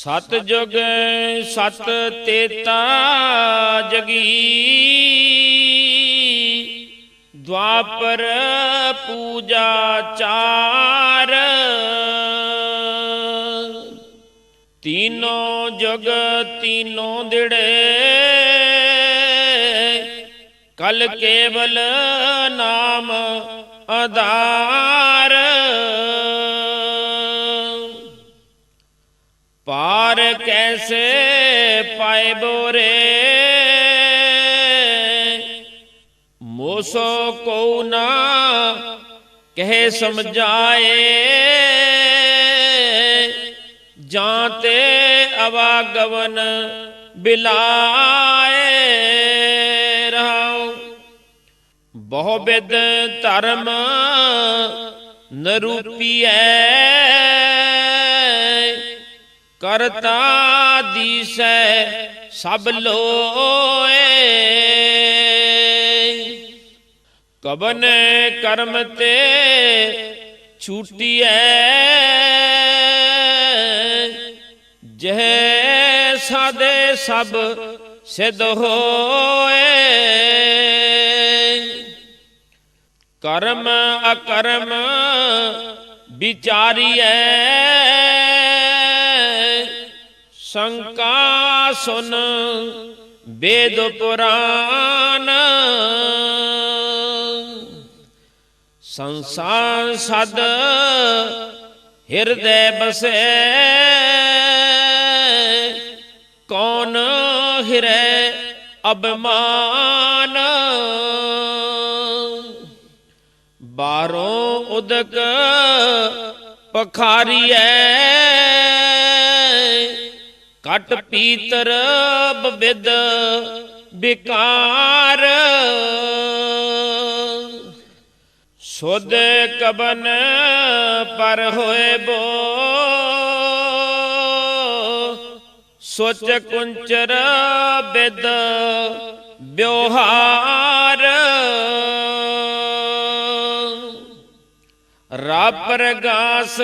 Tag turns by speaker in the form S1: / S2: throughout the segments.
S1: ਸਤ ਜੁਗ ਸਤ ਤੇਤਾ ਜਗੀ। ਦੁਆਪਰ ਪੂਜਾ ਚਾਰ। ਤੀਨੋ ਜੁਗ ਤੀਨੋਂ ਦਿੜੇ। ਕਲ ਕੇਵਲ ਨਾਮ ਅਦਾ। ਪਾਰ ਕੈਸੇ ਪਾਏ ਬੋਰੇ ਮੋਸੋ ਕੋ ਨਾ ਕਹੇ ਸਮਝਾਏ ਜਾਂ ਤੇ ਅਵਾਗਵਨ ਬਿਲਾਏ ਰਹਾਉ ਬਹੁ ਬਿਦ ਧਰਮ ਨਰੂਪੀਐ ਕਰਤਾ ਦੀਸੈ ਸਭ ਲੋਏ। ਕਬਨ ਕਰਮ ਤੇ ਛੂਟੀਐ। ਜਹ ਸਾਦੇ ਸਭ ਸਿਧ ਹੋਏ। ਕਰਮ ਅਕਰਮ ਵਿਚਾਰੀਐ। ਸ਼ੰਕਾ ਸੁਨ ਵੇਦ ਪੁਰਾਨ। ਸੰਸਾਰ ਸਦ ਹਿਰਦੈ ਬਸੈ ਕੌਣ ਹਿਰੈ ਅਬਮਾਨ ਬਾਰੋਂ ਉਦਕ ਪਖਾਰੀਐ ਕਟ ਪੀਤਰ ਬਵਿਦ ਵਿਕਾਰ। ਸੁਧ ਕਬਨ ਪਰ ਹੋਏ ਬੋ, ਸੋਚ ਕੁੰਚਰ ਬਿਦ ਵਿਵਹਾਰ। ਰਾਪ ਪ੍ਰਗਾਸ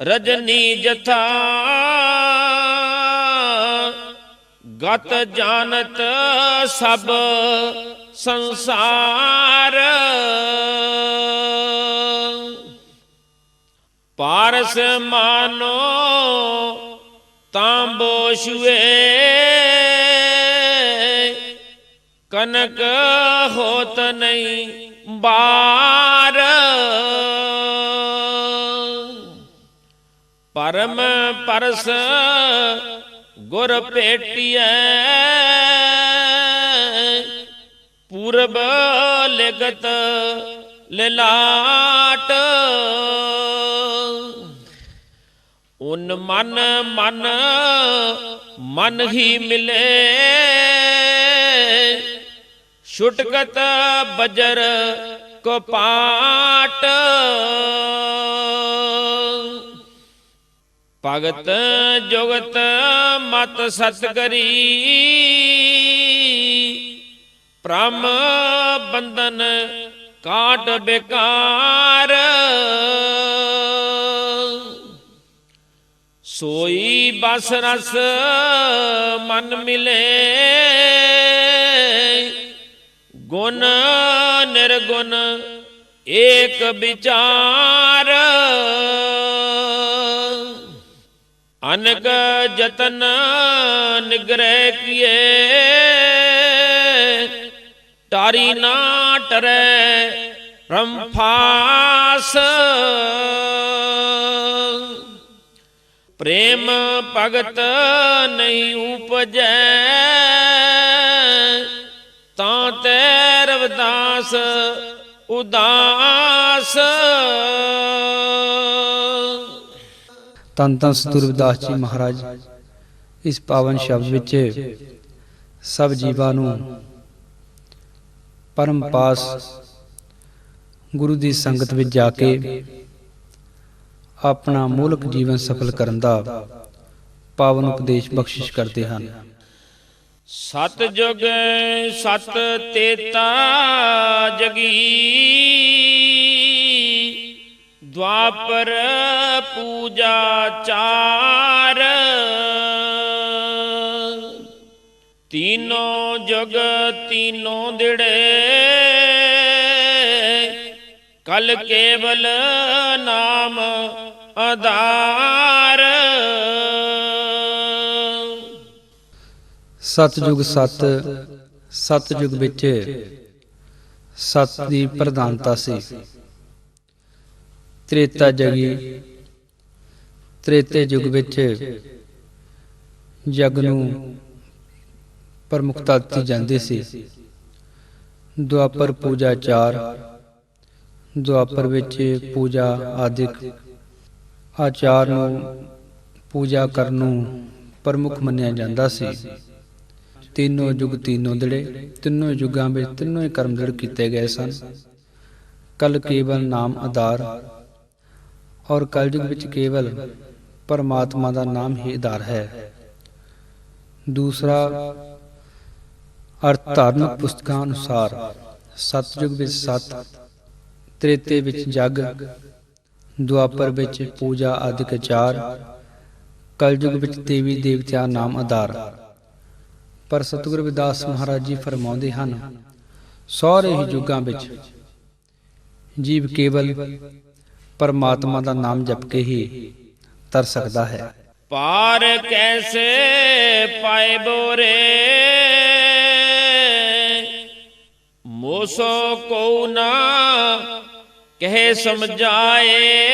S1: ਰਜਨੀ ਜਥਾ ਗਤ ਜਾਣਤ ਸਭ ਸੰਸਾਰ। ਪਾਰਸ ਮਾਨੋ ਤਾਂਬੋ ਛੁਏ ਕਨਕ ਹੋਤ ਨਹੀਂ ਬਾਰ। ਪਰਮ ਪਰਸ ਗੁਰ ਭੇਟੀਐ। ਪੂਰਬ ਲਗਤ ਲਿਲਾਟ। ਉਨ ਮਨ ਮਨ ਮਨ ਹੀ ਮਿਲੇ। ਛੁਟਕਤ ਬਜਰ ਕੋ ਪਾਟ। ਭਗਤ ਜੁਗਤ ਮਤ ਸਤਗਰੀ। ਪ੍ਰਮ ਬੰਧਨ ਕਾਟ ਬੇਕਾਰ। ਸੋਈ ਬਸ ਰਸ ਮਨ ਮਿਲੇ। ਗੁਣ ਨਿਰਗੁਣ ਏਕ ਵਿਚਾਰ। ਅਨਗ ਜਤਨ ਨਿਗ੍ਰਹਿ ਕੀਏ। ਟਾਰੀ ਨਾ ਟਰੈ ਰੰਫਾਸ ਪ੍ਰੇਮ ਭਗਤ ਨਹੀਂ ਉਪਜੈ। ਤਾਂ ਤੈ ਰਵਦਾਸ ਉਦਾਸ।
S2: ਤਨ ਤਨ ਸਤੁਰਵਿਦਾਸ ਜੀ ਮਹਾਰਾਜ, ਇਸ ਪਾਵਨ ਸ਼ਬਦ ਵਿੱਚ ਸਭ ਜੀਵਾਂ ਨੂੰ ਪਰਮ ਪਾਸ ਗੁਰੂ ਦੀ ਸੰਗਤ ਵਿੱਚ ਜਾ ਕੇ ਆਪਣਾ ਮੂਲਕ ਜੀਵਨ ਸਫਲ ਕਰਨ ਦਾ ਪਾਵਨ ਉਪਦੇਸ਼ ਬਖਸ਼ਿਸ਼ ਕਰਦੇ ਹਨ।
S1: ਸਤ ਜੁਗ ਸਤ ਤੇਤਾ ਜਗੀ द्वापर पूजा चार। तीनों जग तीनों दिड़े। कल केवल नाम ਆਧਾਰ
S2: ਸਤਜੁਗ ਸਤ ਸਤਜੁਗ ਵਿੱਚ ਸਤ ਦੀ ਪ੍ਰਧਾਨਤਾ ਸੀ ਤ੍ਰੇਤਾ ਜਗੀ। ਤ੍ਰੇਤੇ ਯੁਗ ਵਿੱਚ ਜਗ ਨੂੰ ਪ੍ਰਮੁਖਤਾ ਦਿੱਤੀ ਜਾਂਦੀ ਸੀ। ਦੁਆਪਰ ਪੂਜਾ ਚਾਰ। ਦੁਆਪਰ ਵਿੱਚ ਪੂਜਾ ਆਦਿਕ। ਆਚਾਰ ਨੂੰ ਪੂਜਾ ਕਰਨ ਨੂੰ ਪ੍ਰਮੁੱਖ ਮੰਨਿਆ ਜਾਂਦਾ ਸੀ। ਤਿੰਨੋਂ ਯੁਗ ਤਿੰਨੋਂ ਦੜੇ। ਤਿੰਨੋਂ ਯੁਗਾਂ ਵਿੱਚ ਤਿੰਨੋਂ ਹੀ ਕਰਮ ਦ੍ਰਿੜ ਕੀਤੇ ਗਏ ਸਨ। ਕਲ ਕੇਵਲ ਨਾਮ ਆਧਾਰ। ਔਰ ਕਲਯੁਗ ਵਿੱਚ ਕੇਵਲ ਪਰਮਾਤਮਾ ਦਾ ਨਾਮ ਹੀ ਆਧਾਰ ਹੈ। ਦੂਸਰਾ, ਅਰਥ ਧਾਰਮਿਕ ਪੁਸਤਕਾਂ ਅਨੁਸਾਰ ਸਤਯੁਗ ਵਿੱਚ ਸਤ, ਤ੍ਰੇਤੇ ਵਿੱਚ ਜਗ, ਦੁਆਪਰ ਵਿੱਚ ਪੂਜਾ ਆਦਿਕ ਚਾਰ, ਕਲਯੁਗ ਵਿੱਚ ਦੇਵੀ ਦੇਵਤਿਆਂ ਨਾਮ ਆਧਾਰ। ਪਰ ਸਤਿਗੁਰੂ ਵਿਦਾਸ ਮਹਾਰਾਜ ਜੀ ਫਰਮਾਉਂਦੇ ਹਨ ਸਾਰੇ ਹੀ ਯੁੱਗਾਂ ਵਿੱਚ ਜੀਵ ਕੇਵਲ ਪਰਮਾਤਮਾ ਦਾ ਨਾਮ ਜਪ ਕੇ ਹੀ ਤਰ ਸਕਦਾ ਹੈ।
S1: ਪਾਰ ਕੈਸੇ ਪਾਏ ਬੋਰੇ? ਮੋਸੋ ਕੋ ਨਾ ਕਹੇ ਸਮਝਾਏ।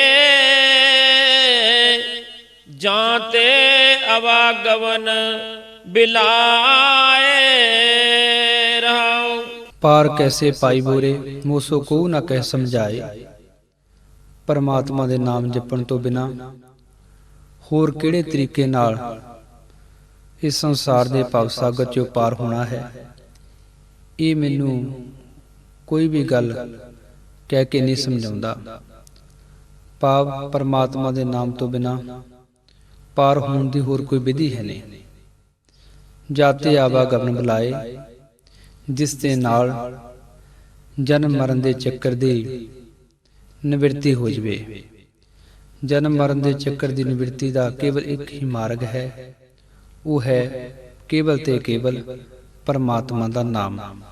S1: ਜਾਂ ਤੇ ਅਵਾਗਵਨ ਬਿਲਾਏ ਰਹਾਉ।
S2: ਪਾਰ ਕੈਸੇ ਪਾਈ ਬੋਰੇ? ਮੋਸੋ ਕੋ ਨਾ ਕਹਿ ਸਮਝਾਏ। ਪਰਮਾਤਮਾ ਦੇ ਨਾਮ ਜਪਣ ਤੋਂ ਬਿਨਾ। ਹੋਰ ਕਿਹੜੇ ਤਰੀਕੇ ਨਾਲ ਇਸ ਸੰਸਾਰ ਦੇ ਭਵ ਸਾਗਰ ਚੋਂ ਪਾਰ ਹੋਣਾ ਹੈ? ਇਹ ਮੈਨੂੰ ਕੋਈ ਵੀ ਗੱਲ ਕਹਿ ਕੇ ਨਹੀਂ ਸਮਝਾਉਂਦਾ। ਪਾਵ ਪਰਮਾਤਮਾ ਦੇ ਨਾਮ ਤੋਂ ਬਿਨਾ ਪਾਰ ਹੋਣ ਦੀ ਹੋਰ ਕੋਈ ਵਿਧੀ ਹੈ ਨਹੀਂ। ਜਾਤੇ ਆਵਾਗਮਨ ਬੁਲਾਏ, ਜਿਸ ਦੇ ਨਾਲ ਜਨਮ ਮਰਨ ਦੇ ਚੱਕਰ ਦੀ ਨਿਵਰਤੀ ਹੋ ਜਵੇ। ਜਨਮ ਮਰਨ ਦੇ ਚੱਕਰ ਦੀ ਨਿਵਰਤੀ ਦਾ ਕੇਵਲ ਇੱਕ ਹੀ ਮਾਰਗ ਹੈ। ਉਹ ਹੈ ਕੇਵਲ ਤੇ ਕੇਵਲ ਪਰਮਾਤਮਾ ਦਾ ਨਾਮ।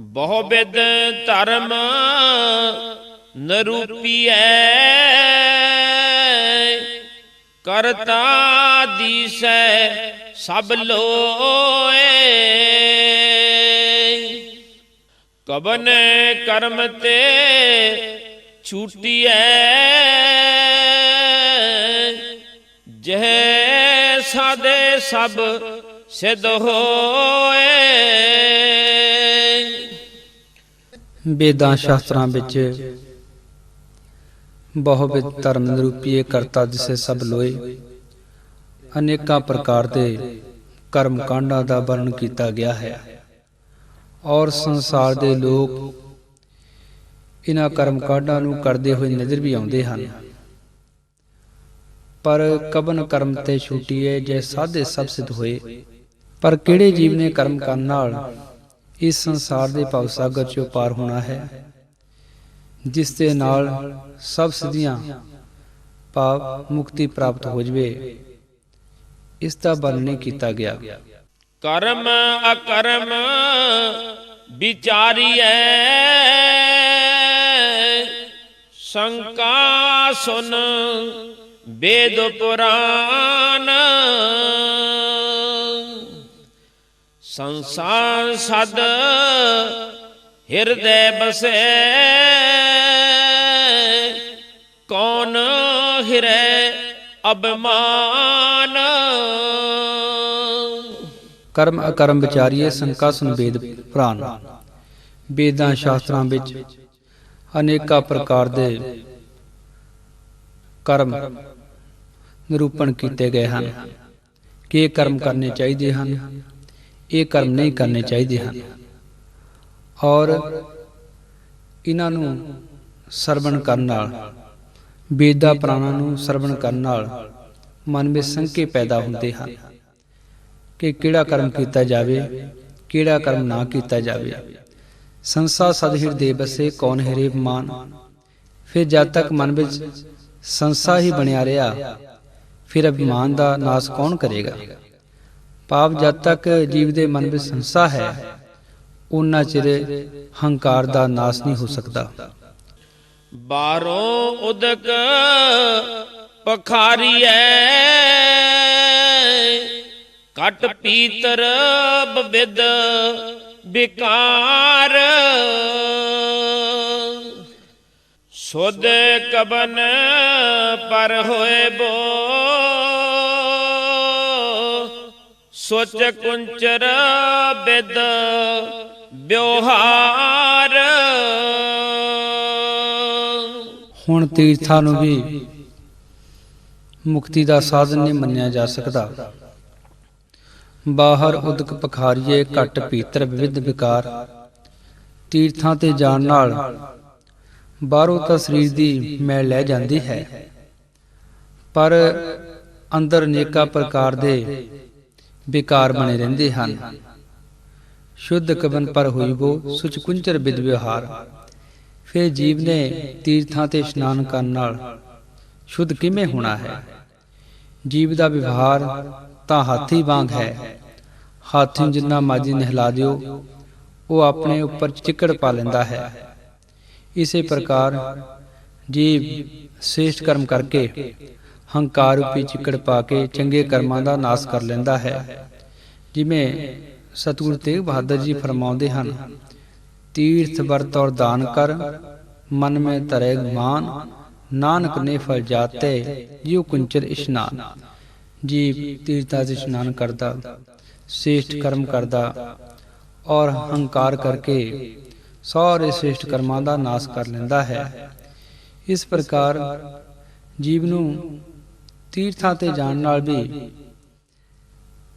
S1: ਬਹੁ ਬਿਦ ਧਰਮ ਨਰੂਪੀਐ ਕਰਤਾ ਦੀਸੈ ਸਭ ਲੋਏ। ਕਬਨ ਕਰਮ ਤੇ ਛੂਟੀਐ, ਜਹ ਸਾਦੇ ਸਭ ਸਿਧ ਹੋਏ।
S2: ਵੇਦਾਂ ਸ਼ਾਸਤਰਾਂ ਵਿੱਚ ਬਹੁਵਿਧ ਧਰਮ ਨਿਰੂਪੀਏ ਕਰਤਾ ਜਿਸੇ ਸਭ ਲੋਏ। ਅਨੇਕਾਂ ਪ੍ਰਕਾਰ ਦੇ ਕਰਮ ਕਾਂਡਾਂ ਦਾ ਵਰਣਨ ਕੀਤਾ ਗਿਆ ਹੈ। ਔਰ ਸੰਸਾਰ ਦੇ ਲੋਕ ਇਹਨਾਂ ਕਰਮ ਕਾਢਾਂ ਨੂੰ ਕਰਦੇ ਹੋਏ ਨਜ਼ਰ ਵੀ ਆਉਂਦੇ ਹਨ। ਪਰ ਕਬਨ ਕਰਮ ਤੇ ਛੁੱਟੀਏ ਜੇ ਸਾਧੇ ਸਭ ਸਿੱਧ ਹੋਏ। ਪਰ ਕਿਹੜੇ ਜੀਵ ਨੇ ਕਰਮ ਕਰਨ ਨਾਲ ਇਸ ਸੰਸਾਰ ਦੇ ਭਵ ਸਾਗਰ ਚੋਂ ਪਾਰ ਹੋਣਾ ਹੈ? ਜਿਸ ਦੇ ਨਾਲ ਸਭ ਸਿੱਧੀਆਂ ਪਾਪ ਮੁਕਤੀ ਪ੍ਰਾਪਤ ਹੋ ਜਵੇ, ਇਸ ਦਾ ਵਰਣਨ ਨਹੀਂ ਕੀਤਾ ਗਿਆ।
S1: ਕਰਮ ਅਕਰਮ ਵਿਚਾਰੀਐ। ਸ਼ੰਕਾ ਸੁਨ, ਵੇਦ ਪੁਰਾਨ। ਸੰਸਾਰ ਸਦ ਹਿਰਦੈ ਬਸੈ, ਕੌਣ ਹਿਰੈ ਅਬਮਾਨ
S2: ਕਰਮ ਅਕਰਮ ਵਿਚਾਰੀਏ, ਸੰਕਾ ਸੁਨ, ਵੇਦ ਵੇਦਾਂ ਸ਼ਾਸਤਰਾਂ ਵਿੱਚ ਅਨੇਕਾਂ ਪ੍ਰਕਾਰ ਦੇ ਕਰਮ ਨਿਰੂਪਣ ਕੀਤੇ ਗਏ ਹਨ। ਕਿ ਇਹ ਕਰਮ ਕਰਨੇ ਚਾਹੀਦੇ ਹਨ, ਇਹ ਕਰਮ ਨਹੀਂ ਕਰਨੇ ਚਾਹੀਦੇ ਹਨ। ਔਰ ਇਹਨਾਂ ਨੂੰ ਸਰਵਣ ਕਰਨ ਨਾਲ ਵੇਦਾਂ ਪ੍ਰਾਣਾਂ ਨੂੰ ਸਰਵਣ ਕਰਨ ਨਾਲ ਮਨ ਵਿੱਚ ਸੰਕੇ ਪੈਦਾ ਹੁੰਦੇ ਹਨ ਕਿ ਕਿਹੜਾ ਕਰਮ ਕੀਤਾ ਜਾਵੇ, ਕਿਹੜਾ ਕਰਮ ਨਾ ਕੀਤਾ ਜਾਵੇ। ਸੰਸਾ ਸਦ ਹਿਰਦੇ ਬਸੇ ਕੌਣ ਹਰੇ ਮਾਨ? ਫਿਰ ਜਦ ਤੱਕ ਮਨ ਵਿੱਚ ਸੰਸਾ ਹੀ ਬਣਿਆ ਰਿਹਾ, ਫਿਰ ਅਭਿਮਾਨ ਦਾ ਨਾਸ ਕੌਣ ਕਰੇਗਾ? ਭਾਵ ਜਦ ਤੱਕ ਜੀਵ ਦੇ ਮਨ ਵਿੱਚ ਸੰਸਾ ਹੈ ਉਨਾ ਚਿਰ ਹੰਕਾਰ ਦਾ ਨਾਸ ਨਹੀਂ ਹੋ ਸਕਦਾ।
S1: ਬਾਹਰੋਂ ਉਦਕ ਪਖਾਰੀਐ ਕਟ ਪੀਤਰ ਬਵਿਦ ਵਿਕਾਰ। ਸੁਧ ਕਬਨ ਪਰ ਹੋਏ ਬੋ। ਸੋਚ ਕੁੰਚਰ ਬਿਦ ਵਿਵਹਾਰ।
S2: ਹੁਣ ਤੀਰਥਾਂ ਨੂੰ ਵੀ ਮੁਕਤੀ ਦਾ ਸਾਧਨ ਨਹੀਂ ਮੰਨਿਆ ਜਾ ਸਕਦਾ। ਬਾਹਰ ਉਦਕ ਪਖਾਰੀਏ ਘਟ ਭੀਤਰ ਵਿਵਿਧ ਵਿਕਾਰ। ਤੀਰਥਾਂ ਤੇ ਜਾਣ ਨਾਲ ਬਾਹਰੋਂ ਤਾਂ ਸਰੀਰ ਦੀ ਮੈਲ ਲੈ ਜਾਂਦੀ ਹੈ। ਪਰ ਅੰਦਰ ਅਨੇਕਾਂ ਪ੍ਰਕਾਰ ਦੇ ਵਿਕਾਰ ਬਣੇ ਰਹਿੰਦੇ ਹਨ। ਸ਼ੁੱਧ ਕਵਨ ਪਰ ਹੋਈ ਬੋ ਸੁਚ ਕੁੰਚਰ ਵਿਦ ਵਿਵਹਾਰ। ਫਿਰ ਜੀਵ ਨੇ ਤੀਰਥਾਂ ਤੇ ਇਸ਼ਨਾਨ ਕਰਨ ਨਾਲ ਸ਼ੁੱਧ ਕਿਵੇਂ ਹੋਣਾ ਹੈ? ਜੀਵ ਦਾ ਵਿਵਹਾਰ ਤਾਂ ਹਾਥੀ ਵਾਂਗ ਹੈ। ਹਾਥੀ ਨੂੰ ਜਿੰਨਾ ਮਾਜੀ ਨਹਿਲਾ ਦਿਓ, ਉਹ ਆਪਣੇ ਉੱਪਰ ਚਿੱਕੜ ਪਾ ਲੈਂਦਾ ਹੈ। ਇਸੇ ਪ੍ਰਕਾਰ ਜੀਵ ਸ੍ਰੇਸ਼ਟ ਕਰਮ ਕਰਕੇ ਹੰਕਾਰ ਰੂਪੀ ਚਿੱਕੜ ਪਾ ਕੇ ਚੰਗੇ ਕਰਮਾਂ ਦਾ ਨਾਸ ਕਰ ਲੈਂਦਾ ਹੈ। ਜਿਵੇਂ ਸਤਿਗੁਰੂ ਤੇਗ ਬਹਾਦਰ ਜੀ ਫਰਮਾਉਂਦੇ ਹਨ, ਤੀਰਥ ਵਰਤ ਔਰ ਦਾਨ ਕਰ, ਮਨ ਮੇ ਧਰੇ ਮਾਨ, ਨਾਨਕ ਨੇ ਫਲ ਜਾਤੇ, ਜਿਉ ਕੁੰਚਰ ਇਸ਼ਨਾਨ। ਜੀਵ ਤੀਰਥਾਂ 'ਚ ਇਸ਼ਨਾਨ ਕਰਦਾ, ਸ੍ਰੇਸ਼ਟ ਕਰਮ ਕਰਦਾ ਔਰ ਹੰਕਾਰ ਕਰਕੇ ਸਾਰੇ ਸ੍ਰੇਸ਼ਟ ਕਰਮਾਂ ਦਾ ਨਾਸ ਕਰ ਲੈਂਦਾ ਹੈ। ਇਸ ਪ੍ਰਕਾਰ ਜੀਵ ਨੂੰ ਤੀਰਥਾਂ ਤੇ ਜਾਣ ਨਾਲ ਵੀ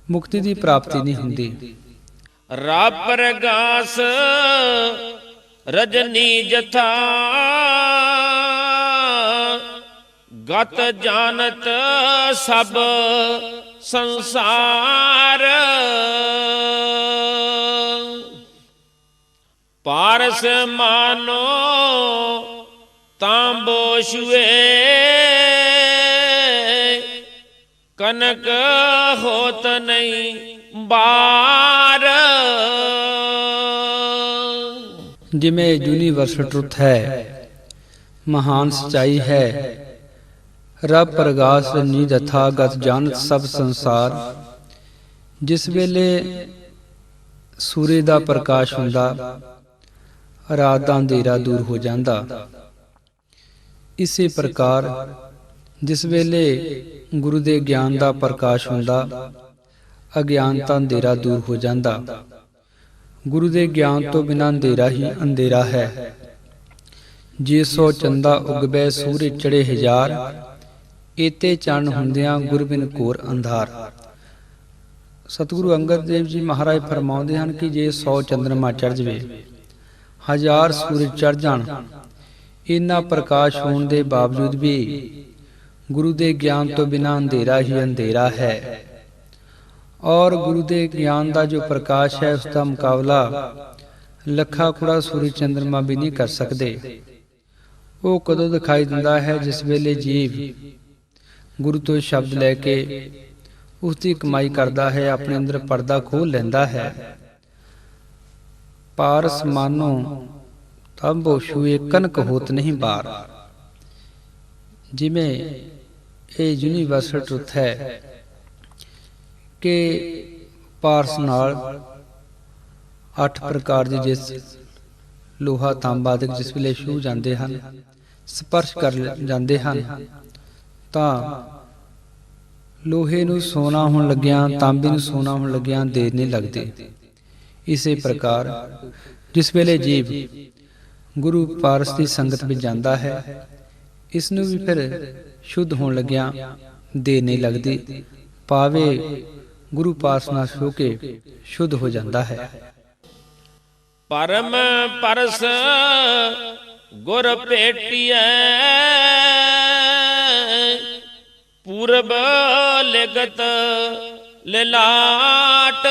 S2: ਮੁਕਤੀ ਦੀ ਪ੍ਰਾਪਤੀ ਨਹੀਂ ਹੁੰਦੀ।
S1: ਰਾ ਪ੍ਰਗਾਸ ਰਜਨੀ ਜਥਾ ਗਤ ਜਾਣਤ ਸਭ ਸੰਸਾਰ। ਪਾਰਸ ਮਾਨੋ ਤਾਂਬੋ ਛੁਏ ਕਨਕ ਹੋਤ ਨਹੀਂ ਬਾਰ।
S2: ਜਿਵੇਂ ਯੂਨੀਵਰਸ ਟਰੁੱਥ ਹੈ, ਮਹਾਨ ਸਚਾਈ ਹੈ ਰਬ ਪ੍ਰਗਾਸ ਨੀ ਜਥਾ ਜਾਣਤ ਸਭ ਸੰਸਾਰ। ਜਿਸ ਵੇਲੇ ਸੂਰਜ ਦਾ ਪ੍ਰਕਾਸ਼ ਹੁੰਦਾ, ਰਾਤ ਦਾ ਅੰਧੇਰਾ ਦੂਰ ਹੋ ਜਾਂਦਾ। ਇਸੇ ਪ੍ਰਕਾਰ ਜਿਸ ਵੇਲੇ ਗੁਰੂ ਦੇ ਗਿਆਨ ਦਾ ਪ੍ਰਕਾਸ਼ ਹੁੰਦਾ, ਅਗਿਆਨਤਾ ਅੰਧੇਰਾ ਦੂਰ ਹੋ ਜਾਂਦਾ। ਗੁਰੂ ਦੇ ਗਿਆਨ ਤੋਂ ਬਿਨਾਂ ਅੰਧੇਰਾ ਹੀ ਅੰਧੇਰਾ ਹੈ। ਜੇ ਸੋ ਚੰਦਾ ਉਗਬੈ ਸੂਰਜ ਚੜੇ ਹਜ਼ਾਰ ਏਤੇ ਚੰਨ ਹੁੰਦਿਆਂ ਗੁਰਬਿਨ ਕੋਰ ਅੰਧਾਰ। ਸਤਿਗੁਰੂ ਅੰਗਦ ਦੇਵ ਜੀ ਮਹਾਰਾਜ ਫਰਮਾਉਂਦੇ ਹਨ ਕਿ ਜੇ 100 ਚੰਦਰਮਾ ਚੜ ਜਵੇ, ਹਜ਼ਾਰ ਸੂਰਜ ਚੜ ਜਾਣ ਇੰਨਾ ਪ੍ਰਕਾਸ਼ ਹੋਣ ਦੇ ਬਾਵਜੂਦ ਵੀ ਗੁਰੂ ਦੇ ਗਿਆਨ ਤੋਂ ਬਿਨਾਂ ਅੰਧੇਰਾ ਹੀ ਅੰਧੇਰਾ ਹੈ। ਔਰ ਗੁਰੂ ਦੇ ਗਿਆਨ ਦਾ ਜੋ ਪ੍ਰਕਾਸ਼ ਹੈ ਉਸ ਦਾ ਮੁਕਾਬਲਾ ਲੱਖਾਂ ਕੁੜਾ ਸੂਰਜ ਚੰਦਰਮਾ ਵੀ ਨਹੀਂ ਕਰ ਸਕਦੇ। ਉਹ ਕਦੋਂ ਦਿਖਾਈ ਦਿੰਦਾ ਹੈ, ਜਿਸ ਵੇਲੇ ਜੀਵ ਗੁਰੂ ਤੋਂ ਸ਼ਬਦ ਲੈ ਕੇ ਉਸ ਦੀ ਕਮਾਈ ਕਰਦਾ ਹੈ, ਆਪਣੇ ਅੰਦਰ ਪਰਦਾ ਖੋਲ ਲੈਂਦਾ ਹੈ। ਪਾਰਸ ਮਾਨੋ, ਤੰਬੋ ਛੂਏ ਕਨਕ ਹੋਤ ਨਹੀਂ ਬਾਰ। ਜਿਵੇਂ ਇਹ ਯੂਨੀਵਰਸਲ ਟਰੁੱਥ ਹੈ ਕਿ ਪਾਰਸ ਨਾਲ ਅੱਠ ਪ੍ਰਕਾਰ ਦੀ ਜਿਸ ਲੋਹਾ ਤਾਂਬਾ ਆਦਿਕ ਜਿਸ ਵੇਲੇ ਛੂ ਜਾਂਦੇ ਹਨ, ਸਪਰਸ਼ ਕਰ ਜਾਂਦੇ ਹਨ ਤਾਂ ਲੋਹੇ ਨੂੰ ਸੋਨਾ ਹੋਣ ਲੱਗਿਆਂ, ਤਾਂਬੇ ਨੂੰ ਸੋਨਾ ਹੋਣ ਲੱਗਿਆਂ ਦੇਰ ਨਹੀਂ ਲੱਗਦੀ। ਇਸੇ ਪ੍ਰਕਾਰ ਜਿਸ ਵੇਲੇ ਜੀਵ ਗੁਰੂ ਪਾਰਸ ਦੀ ਸੰਗਤ ਵਿੱਚ ਜਾਂਦਾ ਹੈ, ਇਸ ਨੂੰ ਵੀ ਫਿਰ ਸ਼ੁੱਧ ਹੋਣ ਲੱਗਿਆਂ ਦੇਰ ਨਹੀਂ ਲੱਗਦੀ ਪਾਵੇ ਗੁਰੂ ਪਾਸ ਨਾਲ ਹੋ ਕੇ ਸ਼ੁੱਧ ਹੋ ਜਾਂਦਾ ਹੈ।
S1: ਪਰਮ ਪਰਸ ਗੁਰ ਭੇਟਿਐ ਪੂਰਬ ਲਿਗਤ ਲਿਲਾਟ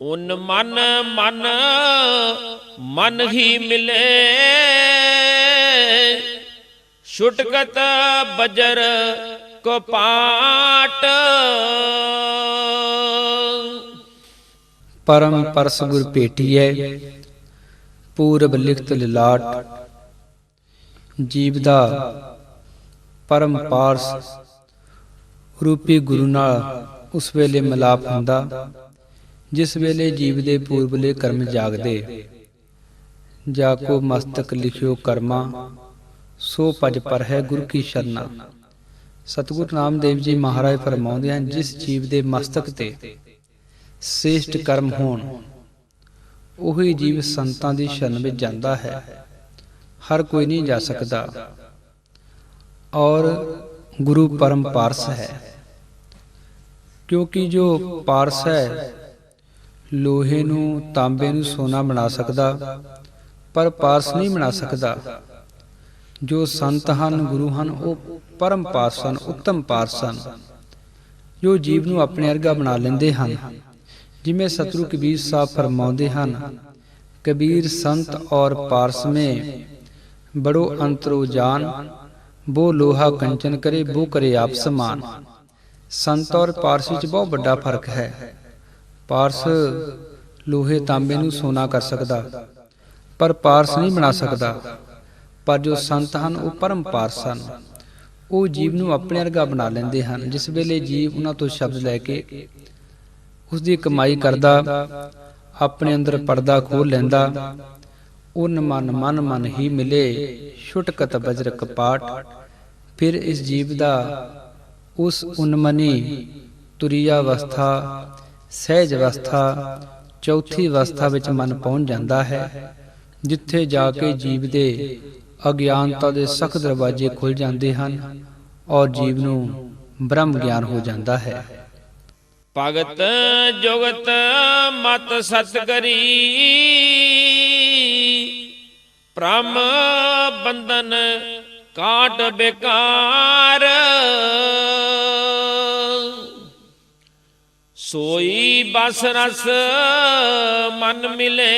S1: ਉਨ ਮਨ ਮਨ ਮਨ ਹੀ ਮਿਲੇ ਛੁਟਕਤ ਬਜਰ ਕਪਾਟ
S2: ਪਰਮ ਪਰਸ ਗੁਰ ਭੇਟੀਐ ਪੂਰਬ ਲਿਖਤ ਲਿਲਾਟ ਜੀਵ ਦਾ ਪਰਮ ਪਾਰਸ ਰੂਪੀ ਗੁਰੂ ਨਾਲ ਉਸ ਵੇਲੇ ਮਿਲਾਪ ਹੁੰਦਾ, ਜਿਸ ਵੇਲੇ ਜੀਵ ਦੇ ਪੂਰਬਲੇ ਕਰਮ ਜਾਗਦੇ। ਜਾ ਕੋ ਮਸਤਕ ਲਿਖਿਓ ਕਰਮਾ, ਸੋ ਭਜ ਪਰ ਹੈ ਗੁਰ ਕੀ ਸ਼ਰਨਾ। ਸਤਿਗੁਰੂ ਨਾਮਦੇਵ ਜੀ ਮਹਾਰਾਜ ਫਰਮਾਉਂਦੇ ਹਨ, ਜਿਸ ਜੀਵ ਦੇ ਮਸਤਕ ਤੇ ਸ੍ਰੇਸ਼ਟ ਕਰਮ ਹੋਣ, ਉਹੀ ਜੀਵ ਸੰਤਾਂ ਦੀ ਸ਼ਰਨ ਵਿੱਚ ਜਾਂਦਾ ਹੈ। ਹਰ ਕੋਈ ਨਹੀਂ ਜਾ ਸਕਦਾ। ਔਰ ਗੁਰੂ ਪਰਮ ਪਾਰਸ ਹੈ। ਕਿਉਂਕਿ ਜੋ ਪਾਰਸ ਹੈ, ਲੋਹੇ ਨੂੰ, ਤਾਂਬੇ ਨੂੰ ਸੋਨਾ ਬਣਾ ਸਕਦਾ, ਪਰ ਪਾਰਸ ਨਹੀਂ ਬਣਾ ਸਕਦਾ। ਜੋ ਸੰਤ ਹਨ, ਗੁਰੂ ਹਨ, ਉਹ ਪਰਮ ਪਾਰਸ ਹਨ, ਉੱਤਮ ਪਾਰਸ ਹਨ। ਜੋ ਜੀਵ ਨੂੰ ਆਪਣੇ ਅਰਗਾ ਬਣਾ ਲੈਂਦੇ ਹਨ, ਜਿਵੇਂ ਸਤਿਗੁਰੂ ਕਬੀਰ ਸਾਹਿਬ ਫਰਮਾਉਂਦੇ ਹਨ, ਕਬੀਰ ਸੰਤ ਔਰ ਪਾਰਸ में ਬੜੋ ਅੰਤਰੋ ਜਾਨ, ਬੋ ਲੋਹਾ ਕੰਚਨ ਕਰੇ, ਬੋ ਕਰੇ ਆਪ ਸਮਾਨ। ਸੰਤ ਔਰ ਪਾਰਸੀ ਚ ਬਹੁਤ ਵੱਡਾ ਫ਼ਰਕ ਹੈ। ਪਾਰਸ ਲੋਹੇ ਤਾਂਬੇ ਨੂੰ ਸੋਨਾ ਕਰ ਸਕਦਾ, ਪਰ ਪਾਰਸ ਨਹੀਂ ਬਣਾ ਸਕਦਾ। ਪਰ ਜੋ ਸੰਤ ਹਨ, ਉਹ ਪਰਮ ਪਾਰਸ ਹਨ। ਉਹ ਜੀਵ ਨੂੰ ਆਪਣੇ ਵਰਗਾ ਬਣਾ ਲੈਂਦੇ ਹਨ, ਜਿਸ ਵੇਲੇ ਜੀਵ ਉਹਨਾਂ ਤੋਂ ਸ਼ਬਦ ਲੈ ਕੇ ਉਸ ਦੀ ਕਮਾਈ ਕਰਦਾ, ਆਪਣੇ ਅੰਦਰ ਪਰਦਾ ਖੋਲ ਲੈਂਦਾ ਉਨ ਮਨ ਮਨ ਮਨ ਹੀ ਮਿਲੇ, ਛੁਟਕਤ ਬਜਰ ਕਪਾਟ ਫਿਰ ਇਸ ਜੀਵ ਦਾ ਉਸ ਉਨਮਨੀ ਤੁਰੀਆ ਅਵਸਥਾ, ਸਹਿਜ ਅਵਸਥਾ, ਚੌਥੀ ਅਵਸਥਾ ਵਿੱਚ ਮਨ ਪਹੁੰਚ ਜਾਂਦਾ ਹੈ, ਜਿੱਥੇ ਜਾ ਕੇ ਜੀਵ ਦੇ ਅਗਿਆਨਤਾ ਦੇ ਸਖਤ ਦਰਵਾਜ਼ੇ ਖੁੱਲ ਜਾਂਦੇ ਹਨ ਔਰ ਜੀਵ ਨੂੰ ਬ੍ਰਹਮ ਗਿਆਨ ਹੋ ਜਾਂਦਾ ਹੈ।
S1: ਭਗਤ ਜੁਗਤ ਮਤ ਸਤ ਕਰੀ ਪ੍ਰਮ ਬੰਧਨ ਕਾਟ ਬੇਕਾਰ। ਸੋਈ ਬਸ ਰਸ ਮਨ ਮਿਲੇ,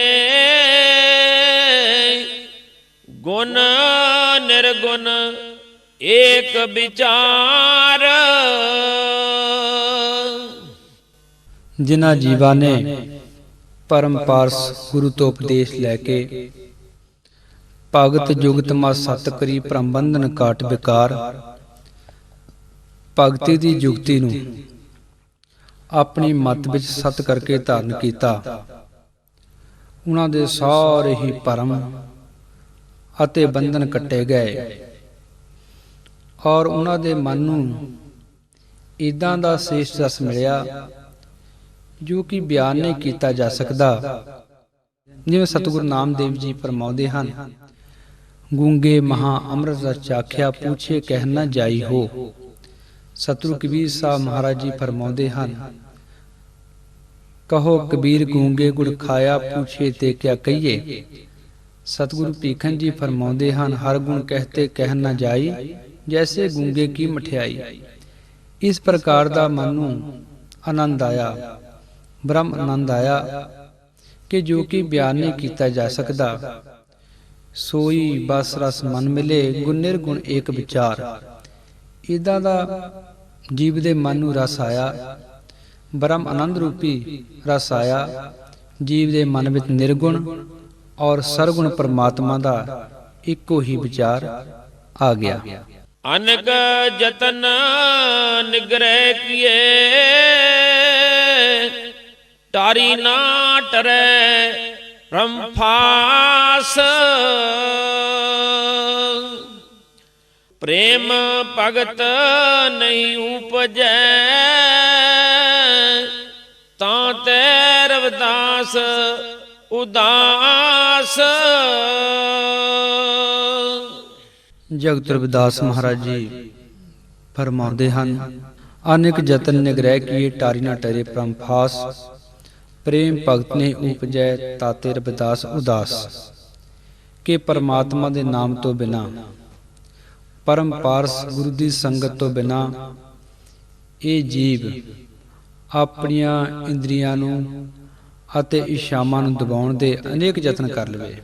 S1: ਗੁਣ ਨਿਰਗੁਣ ਏਕ ਵਿਚਾਰ।
S2: ਜਿਨ੍ਹਾਂ ਜੀਵਾਂ ਨੇ ਪਰਮ ਪਾਰਸ ਗੁਰੂ ਤੋਂ ਉਪਦੇਸ਼ ਲੈ ਕੇ ਭਗਤ ਜੁਗਤ ਮਾ ਸਤ ਕਰੀ ਭ੍ਰਮ ਬੰਧਨ ਕਾਟ ਵਿਕਾਰ। ਭਗਤੀ ਦੀ ਜੁਗਤੀ ਨੂੰ ਆਪਣੀ ਮਤ ਵਿੱਚ ਸਤ ਕਰਕੇ ਧਾਰਨ ਕੀਤਾ। ਉਹਨਾਂ ਦੇ ਸਾਰੇ ਹੀ ਭਰਮ ਅਤੇ ਬੰਧਨ ਕੱਟੇ ਗਏ। ਔਰ ਉਹਨਾਂ ਦੇ ਮਨ ਨੂੰ ਇਦਾਂ ਦਾ ਸੇਸ਼ ਰਸ ਮਿਲਿਆ ਜੋ ਕਿ ਬਿਆਨ ਨਹੀਂ ਕੀਤਾ ਜਾ ਸਕਦਾ। ਜਿਵੇਂ ਸਤਿਗੁਰੂ ਨਾਮਦੇਵ ਜੀ ਫਰਮਾਉਂਦੇ ਹਨ ਗੂੰਗੇ ਮਹਾ ਅੰਮ੍ਰਿਤ ਰਸ ਚਾਖਿਆ ਪੁੱਛੇ ਕਹਿ ਨਾ ਜਾਈ ਹੋ ਸਤਿਗੁਰੂ ਕਬੀਰ ਸਾਹਿਬ ਮਹਾਰਾਜ ਜੀ ਫਰਮਾਉਂਦੇ ਹਨ ਕਹੋ ਕਬੀਰ ਗੂੰਗੇ ਗੁੜ ਖਾਇਆ ਪੁੱਛੇ ਤੇ ਕਿਆ ਕਹੀਏ ਸਤਿਗੁਰੂ ਪੀਖਨ ਜੀ ਫਰਮਾਉਂਦੇ ਹਨ ਹਰ ਗੁਣ ਕਹਤੇ ਕਹਿ ਨਾ ਜਾਈ ਜੈਸੇ ਗੂੰਗੇ ਕੀ ਮਠਿਆਈ ਇਸ ਪ੍ਰਕਾਰ ਦਾ ਮਨ ਨੂੰ ਆਨੰਦ ਆਇਆ ਬ੍ਰਹਮ ਆਨੰਦ ਆਇਆ ਕਿ ਜੋ ਕਿ ਬਿਆਨ ਨਹੀਂ ਕੀਤਾ ਜਾ ਸਕਦਾ ਸੋਈ ਬਸ ਰਸ ਮਨ ਮਿਲੇ, ਗੁਣ ਨਿਰਗੁਣ ਏਕ ਵਿਚਾਰ। ਇਦਾਂ ਦਾ ਜੀਵ ਦੇ ਮਨ ਨੂੰ ਰਸ ਆਇਆ। ਬ੍ਰਹਮ ਆਨੰਦ ਰੂਪੀ ਰਸ ਆਇਆ। ਜੀਵ ਦੇ ਮਨ ਵਿੱਚ ਨਿਰਗੁਣ ਔਰ ਸਰਗੁਣ ਪਰਮਾਤਮਾ ਦਾ ਇੱਕੋ ਹੀ ਵਿਚਾਰ ਆ ਗਿਆ।
S1: ਅਨਕ ਜਤਨ ਨਿਗਰਹਿ ਕੀਏ। ਟਾਰੀ ਨਾ ਟਰੈ ਰੰਫਾਸ ਪ੍ਰੇਮ ਭਗਤ ਨਹੀਂ ਉਪਜੈ। ਤਾਂ ਤੈ ਰਵਦਾਸ ਉਦਾਸ।
S2: ਜਗਤ ਰਵਿਦਾਸ ਮਹਾਰਾਜ ਜੀ, ਫਰਮਾਉਂਦੇ ਹਨ, ਅਨੇਕ ਯਤਨ ਨਿਗ੍ਰਹਿ ਕੀਏ, ਟਾਰੀ ਨਾ ਟਰੇ ਪ੍ਰੰਫਾਸ ਪ੍ਰੇਮ ਭਗਤ ਨੇ ਉਪਜੈ ਤਾਤੇ ਰਵਿਦਾਸ ਉਦਾਸ। ਕਿ ਪਰਮਾਤਮਾ ਦੇ ਨਾਮ ਤੋਂ ਬਿਨਾ, ਪਰਮ ਪਾਰਸ ਗੁਰੂ ਦੀ ਸੰਗਤ ਤੋਂ ਬਿਨਾ, ਇਹ ਜੀਵ ਆਪਣੀਆਂ ਇੰਦਰੀਆਂ ਨੂੰ ਅਤੇ ਇਸ਼ਾਵਾਂ ਨੂੰ ਦਬਾਉਣ ਦੇ ਅਨੇਕ ਯਤਨ ਕਰ ਲਵੇ।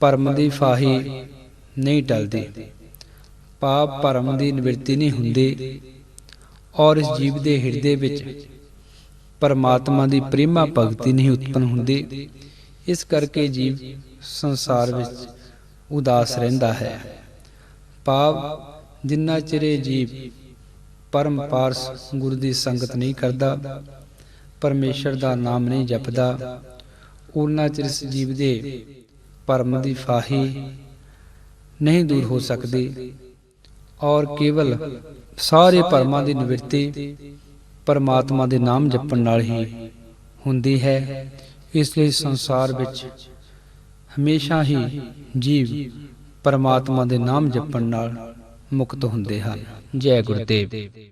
S2: ਪਰਮ ਦੀ ਫਾਹੀ ਨਹੀਂ ਟਲਦੀ। ਪਾਪ ਭਰਮ ਦੀ ਨਿਵਰਤੀ ਨਹੀਂ ਹੁੰਦੀ। ਔਰ ਇਸ ਜੀਵ ਦੇ ਹਿਰਦੇ ਵਿੱਚ ਪਰਮਾਤਮਾ ਦੀ ਪ੍ਰੇਮਾ ਭਗਤੀ ਨਹੀਂ ਉਤਪਨ ਹੁੰਦੀ। ਇਸ ਕਰਕੇ ਜੀਵ ਸੰਸਾਰ ਵਿੱਚ ਉਦਾਸ ਰਹਿੰਦਾ ਹੈ। ਪਾਪ ਜਿੰਨਾ ਚਿਰੇ ਜੀਵ ਪਰਮ ਪਾਰਸ ਗੁਰੂ ਦੀ ਸੰਗਤ ਨਹੀਂ ਕਰਦਾ, ਪਰਮੇਸ਼ਰ ਦਾ ਨਾਮ ਨਹੀਂ ਜਪਦਾ ਉਹਨਾਂ ਚਿਰ ਇਸ ਜੀਵ ਦੇ ਪਰਮ ਦੀ ਫਾਹੀ ਨਹੀਂ ਦੂਰ ਹੋ ਸਕਦੀ। ਔਰ ਕੇਵਲ ਸਾਰੇ ਪਰਮਾਂ ਦੀ ਨਿਵਰਤੀ ਪਰਮਾਤਮਾ ਦੇ ਨਾਮ ਜਪਣ ਨਾਲ ਹੀ ਹੁੰਦੀ ਹੈ। ਇਸ ਲਈ ਸੰਸਾਰ ਵਿੱਚ ਹਮੇਸ਼ਾ ਹੀ ਜੀਵ ਪਰਮਾਤਮਾ ਦੇ ਨਾਮ ਜਪਣ ਨਾਲ ਮੁਕਤ ਹੁੰਦੇ ਹਨ। ਜੈ ਗੁਰਦੇਵ।